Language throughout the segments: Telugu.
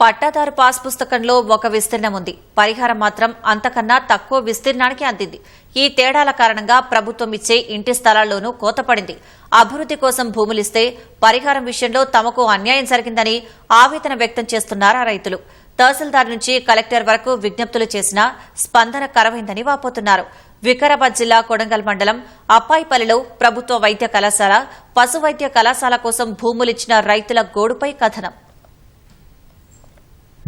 పట్టాదారు పాస్ పుస్తకంలో ఒక విస్తీర్ణం ఉంది. పరిహారం మాత్రం అంతకన్నా తక్కువ విస్తీర్ణానికి అందింది. ఈ తేడాల కారణంగా ప్రభుత్వం ఇచ్చే ఇంటి స్థలాల్లోనూ కోతపడింది అభివృద్ది కోసం భూములిస్తే పరిహారం విషయంలో తమకు అన్యాయం జరిగిందని ఆవేదన వ్యక్తం చేస్తున్నారు రైతులు. తహసీల్దార్ నుంచి కలెక్టర్ వరకు విజ్ఞప్తులు చేసినా స్పందన కరవైందని వాపోతున్నారు. వికారాబాద్ జిల్లా కొడంగల్ మండలం అప్పాయిపల్లిలో ప్రభుత్వ వైద్య కళాశాల పశు వైద్య కళాశాల కోసం భూములిచ్చిన రైతుల గోడుపై కథనం.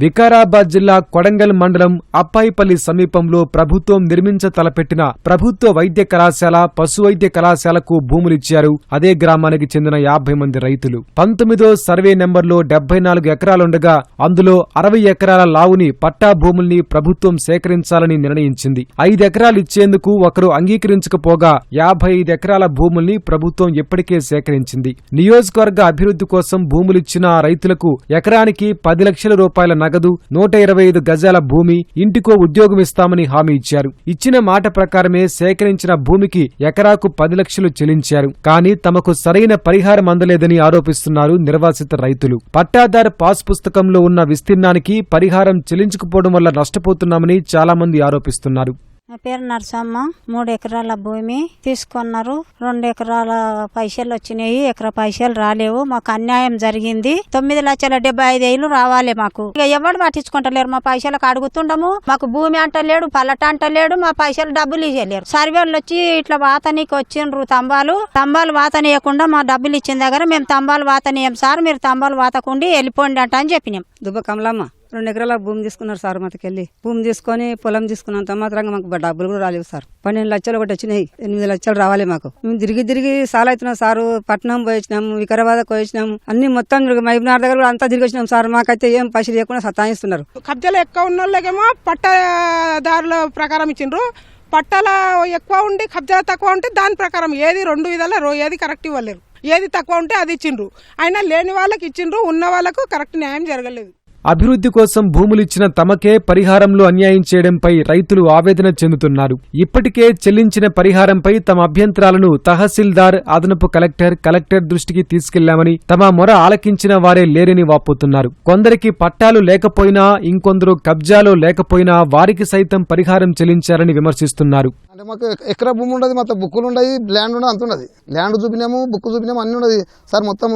వికారాబాద్ జిల్లా కొడంగల్ మండలం అప్పాయిపల్లి సమీపంలో ప్రభుత్వం నిర్మించ తలపెట్టిన ప్రభుత్వ వైద్య కళాశాల పశు వైద్య కళాశాలకు భూములిచ్చారు. అదే గ్రామానికి చెందిన యాభై మంది రైతులు. పంతొమ్మిదో సర్వే నెంబర్లో డెబ్బై నాలుగు ఎకరాలుండగా అందులో అరవై ఎకరాల లావుని పట్టా భూముల్ని ప్రభుత్వం సేకరించాలని నిర్ణయించింది. ఐదు ఎకరాలు ఇచ్చేందుకు ఒకరు అంగీకరించకపోగా యాభై ఐదు ఎకరాల భూముల్ని ప్రభుత్వం ఇప్పటికే సేకరించింది. నియోజకవర్గ అభివృద్ధి కోసం భూములిచ్చిన రైతులకు ఎకరానికి పది లక్షల రూపాయల నగదు నూట ఇరవై ఐదు గజాల భూమి ఇంటికో ఉద్యోగం ఇస్తామని హామీ ఇచ్చారు. ఇచ్చిన మాట ప్రకారమే సేకరించిన భూమికి ఎకరాకు పది లక్షలు చెల్లించారు. కానీ తమకు సరైన పరిహారం అందలేదని ఆరోపిస్తున్నారు నిర్వాసిత రైతులు. పట్టాదారు పాస్ పుస్తకంలో ఉన్న విస్తీర్ణానికి పరిహారం చెల్లించకపోవడం వల్ల నష్టపోతున్నామని చాలా మంది ఆరోపిస్తున్నారు. నా పేరు నరసమ్మ. మూడు ఎకరాల భూమి తీసుకున్నారు. రెండు ఎకరాల పైసలు వచ్చినాయి. ఎకరా పైసలు రాలేవు. మాకు అన్యాయం జరిగింది. తొమ్మిది లక్షల డెబ్బై ఐదు ఏళ్ళు రావాలి మాకు. ఇక ఎవరు పట్టించుకుంటలేరు. మా పైసలకు అడుగుతుండము. మాకు భూమి అంటలేడు పల్లట అంటలేడు. మా పైసలు డబ్బులు ఇవ్వలేరు సర్వేలు వచ్చి ఇట్లా వాతనీకి వచ్చిండ్రు తంబాలు. తంబాలు వాతనీయకుండా మా డబ్బులు ఇచ్చిన దగ్గర మేము తంబాలు వాతనీయం సార్. మీరు తంబాలు వాతకుండి వెళ్ళిపోండి అంట అని చెప్పినాం. దుబ్బ కమలమ్మ. రెండు ఎకరాల భూమి తీసుకున్నారు సార్ మాతకెళ్ళి భూమి తీసుకొని పొలం తీసుకున్నంత మాత్రంగా మాకు డబ్బులు కూడా రాలేవు సార్. పన్నెండు లక్షలు ఒకటి వచ్చినాయి. ఎనిమిది లక్షలు రావాలి మాకు. మేము తిరిగి తిరిగి సాల్ అవుతున్నాం సారు. పట్నం పోయించినాము వికారాబాద్ పోయించినాము అన్ని మొత్తం మహబూబ్నగర్ దగ్గర కూడా అంతా తిరిగి వచ్చినాం సార్. మాకైతే ఏం పైసలు లేకుండా సతాయిస్తున్నారు. కబ్జాలు ఎక్కువ ఉన్న వాళ్ళకేమో పట్టదారుల ప్రకారం ఇచ్చిండ్రు. పట్టాల ఎక్కువ ఉండి కబ్జాలు తక్కువ ఉంటే దాని ప్రకారం ఏది రెండు విధాల రో- ఏది కరెక్ట్ ఇవ్వలేరు. ఏది తక్కువ ఉంటే అది ఇచ్చిండ్రు. అయినా లేని వాళ్ళకి ఇచ్చిండ్రు. ఉన్న వాళ్ళకు కరెక్ట్ న్యాయం జరగలేదు. అభివృద్ధి కోసం భూములిచ్చిన తమకే పరిహారంలో అన్యాయం చేయడంపై రైతులు ఆవేదన చెందుతున్నారు. ఇప్పటికే చెల్లించిన పరిహారంపై తమ అభ్యంతరాలను తహసీల్దార్ అదనపు కలెక్టర్ కలెక్టర్ దృష్టికి తీసుకెళ్ళామని తమ మొర ఆలకించిన వారే లేరని వాపోతున్నారు. కొందరికి పట్టాలు లేకపోయినా ఇంకొందరు కబ్జాలో లేకపోయినా వారికి సైతం పరిహారం చెల్లించారని విమర్శిస్తున్నారు. అంటే మాకు ఎక్కడ భూమి ఉండదు మొత్తం బుక్కులు ఉన్నాయి ల్యాండ్ ఉండదు అంత ఉండదు. ల్యాండ్ చూపినాము బుక్ చూపినాము అన్ని ఉండదు. సార్ మొత్తం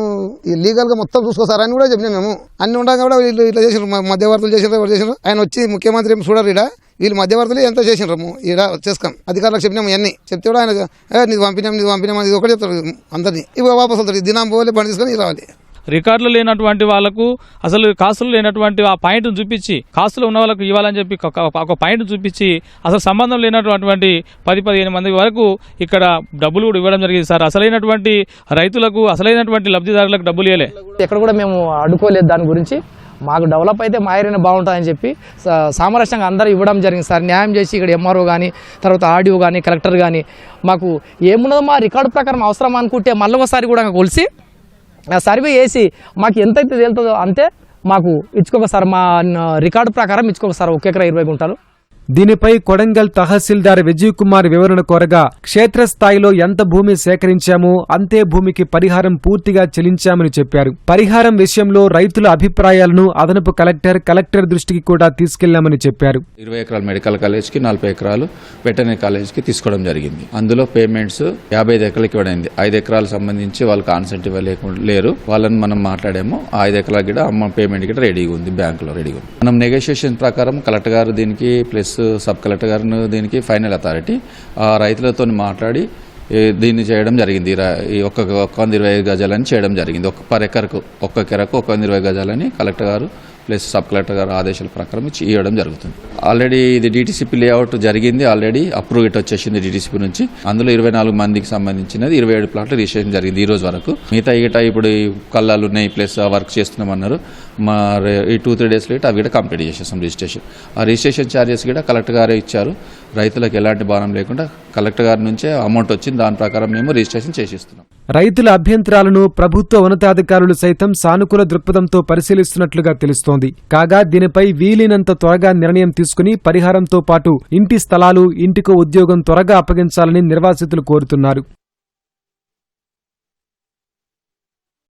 ఈ లీగల్గా మొత్తం చూసుకో సార్ అని కూడా చెప్పినాము మేము. అన్ని ఉండగా కూడా వీళ్ళు ఇట్లా చేసారు మధ్యవర్తులు చేసారు ఎవరు చేసారు ఆయన వచ్చి ముఖ్యమంత్రి చూడరు ఈడ. వీళ్ళు మధ్యవర్తులు ఎంత చేసినారు ఈడ చేసుకొని. అధికారులకు చెప్పినాము ఇవన్నీ. చెప్తే కూడా ఆయన "ఏ, నీకు పంపినాం నీకు పంపినాం అది ఒకటి చెప్తారు అందరినీ. ఇవి వాపస్ వస్తారు. దినం పోవాలి బండి తీసుకొని రావాలి. రికార్డులు లేనటువంటి వాళ్ళకు అసలు కాసులు లేనటువంటి ఆ పాయింట్ చూపించి కాసులు ఉన్న వాళ్ళకు ఇవ్వాలని చెప్పి ఒక- ఒక పాయింట్ చూపించి అసలు సంబంధం లేనటువంటి పది పదిహేను మంది వరకు ఇక్కడ డబ్బులు కూడా ఇవ్వడం జరిగింది సార్. అసలైనటువంటి రైతులకు అసలైనటువంటి లబ్ధిదారులకు డబ్బులు ఇవ్వలే. ఎక్కడ కూడా మేము అడ్డుకోలేదు దాని గురించి. మాకు డెవలప్ అయితే మా ఏరియానే బాగుంటుందని చెప్పి సామరస్యంగా అందరూ ఇవ్వడం జరిగింది సార్. న్యాయం చేసి ఇక్కడ ఎంఆర్ఓ కానీ తర్వాత ఆర్డీఓ కానీ కలెక్టర్ కానీ మాకు ఏమున్నదో మా రికార్డు ప్రకారం అవసరం అనుకుంటే మళ్ళీ ఒకసారి కూడా కొలిసి ఆ సర్వే చేసి మాకు ఎంతైతే తేలుతుందో అంతే మాకు ఇచ్చుకోక సార్ మా రికార్డు ప్రకారం ఇచ్చుకోక సార్ ఒక ఎకరా ఇరవై గుంటలు. దీనిపై కొడంగల్ తహసీల్దార్ విజయ్ కుమార్ వివరణ కోరగా క్షేత్రస్థాయిలో ఎంత భూమి సేకరించామో అంతే భూమికి పరిహారం పూర్తిగా చెల్లించామని చెప్పారు. పరిహారం విషయంలో రైతుల అభిప్రాయాలను అదనపు కలెక్టర్ కలెక్టర్ దృష్టికి కూడా తీసుకెళ్ళామని చెప్పారు. ఇరవై ఎకరాలు మెడికల్ కాలేజ్కి నలభై ఎకరాలు వెటర్నరీ కాలేజ్కి తీసుకోవడం జరిగింది. అందులో పేమెంట్స్ యాభై ఐదు ఎకరాలకి ఇవ్వడైంది ఐదు ఎకరాలు సంబంధించి వాళ్ళు కాన్సెంట్ ఇవ్వలేకుండా లేరు. వాళ్ళని మనం మాట్లాడాము. ఐదు ఎకరాల కూడా అమ్మ పేమెంట్ కూడా రెడీగా ఉంది బ్యాంకులో రెడీగా ఉంది. మనం నెగోషియేషన్ ప్రకారం కలెక్టర్ గారు దీనికి ప్లస్ Uh, సబ్ కలెక్టర్ గారు దీనికి ఫైనల్ అథారిటీ ఆ రైతులతో మాట్లాడి దీన్ని చేయడం జరిగింది. ఈ ఒక్క ఒక్క వంద ఇరవై ఐదు గజాలని చేయడం జరిగింది. ఒక పర్ ఎకరకు ఒక్క ఎకరకు ఒక వంద ఇరవై గజాలని కలెక్టర్ గారు ప్లస్ సబ్ కలెక్టర్ గారు ఆదేశాల ప్రకారం ఇచ్చి ఇవ్వడం జరుగుతుంది. ఆల్రెడీ ఇది డిటిసిపి లేఅవుట్ జరిగింది. ఆల్రెడీ అప్రూవ్ ఇట్ వచ్చేసింది డిటిసిపి నుంచి. అందులో ఇరవై నాలుగు మందికి సంబంధించినది ఇరవై ఏడు ప్లాట్లు రిజిస్ట్రేషన్ జరిగింది ఈ రోజు వరకు. మిగతా ఇట ఇప్పుడు కళ్ళాలు ఉన్నాయి ప్లస్ వర్క్ చేస్తున్నామన్నారు. మా ఈ టూ త్రీ డేస్ లేట్ అవి కూడా కంప్లీట్ చేసేస్తాం రిజిస్ట్రేషన్. ఆ రిజిస్ట్రేషన్ ఛార్జెస్ కూడా కలెక్టర్ గారే ఇచ్చారు. రైతులకు ఎలాంటి భారం లేకుండా కలెక్టర్ గారి నుంచే అమౌంట్ వచ్చింది. దాని ప్రకారం మేము రిజిస్ట్రేషన్ చేసిస్తున్నాం. రైతుల అభ్యంతరాలను ప్రభుత్వ ఉన్నతాధికారులు సైతం సానుకూల దృక్పథంతో పరిశీలిస్తున్నట్లుగా తెలుస్తోంది. కాగా దీనిపై వీలైనంత త్వరగా నిర్ణయం తీసుకుని పరిహారంతో పాటు ఇంటి స్థలాలు ఇంటికో ఉద్యోగం త్వరగా అప్పగించాలని నిర్వాసితులు కోరుతున్నారు.